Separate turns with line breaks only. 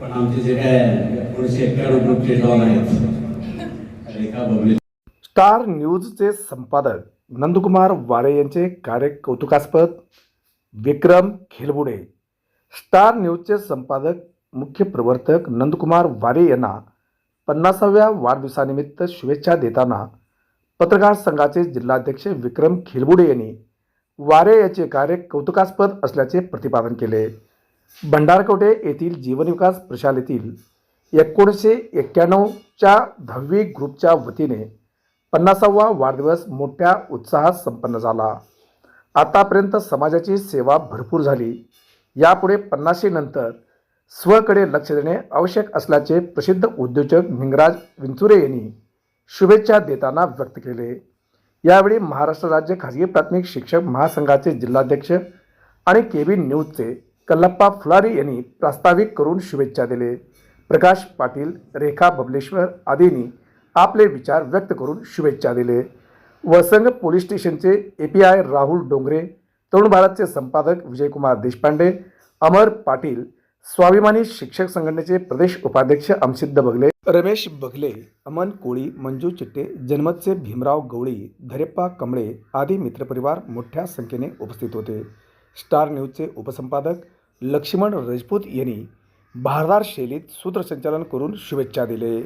पण आमचे जे काय थोडेसे एक्याण्णव ग्रुपचे डॉन आहेत. रेखा
स्टार न्यूजचे संपादक नंदकुमार वारे यांचे कार्य कौतुकास्पद विक्रम खेलबुडे. स्टार न्यूजचे संपादक मुख्य प्रवर्तक नंदकुमार वारे यांना पन्नासाव्या वाढदिवसानिमित्त शुभेच्छा देताना पत्रकार संघाचे जिल्हाध्यक्ष विक्रम खेलबुडे यांनी वारे याचे कार्य कौतुकास्पद असल्याचे प्रतिपादन केले. भंडारकोटे येथील जीवनविकास प्रशालेतील एकोणीसशे एक्क्याण्णवच्या दहावी ग्रुपच्या वतीने पन्नासावा वाढदिवस मोठ्या उत्साहात संपन्न झाला. आतापर्यंत समाजाची सेवा भरपूर झाली. यापुढे पन्नाशीनंतर स्वकडे लक्ष देणे आवश्यक असल्याचे प्रसिद्ध उद्योजक निंगराज विंचुरे यांनी शुभेच्छा देताना व्यक्त केले. यावेळी महाराष्ट्र राज्य खाजगी प्राथमिक शिक्षक महासंघाचे जिल्हाध्यक्ष आणि केबी न्यूजचे कल्लप्पा फुलारी यांनी प्रास्ताविक करून शुभेच्छा दिले. प्रकाश पाटील रेखा बबलेश्वर आदींनी आपले विचार व्यक्त करून शुभेच्छा दिले. वसंग पोलीस स्टेशनचे A P I Rahul Dongre तरुण भारतचे संपादक विजयकुमार देशपांडे अमर पाटील स्वाभिमानी शिक्षक संघटनेचे प्रदेश उपाध्यक्ष अमसिद्ध बगले रमेश बगले अमन कोळी मंजू चिट्टे जनमतचे भीमराव गवळी धरेप्पा कमळे आदी मित्रपरिवार मोठ्या संख्येने उपस्थित होते. स्टार न्यूजचे उपसंपादक लक्ष्मण राजपूत यांनी भारदार शैलीत सूत्रसंचालन करून शुभेच्छा दिले.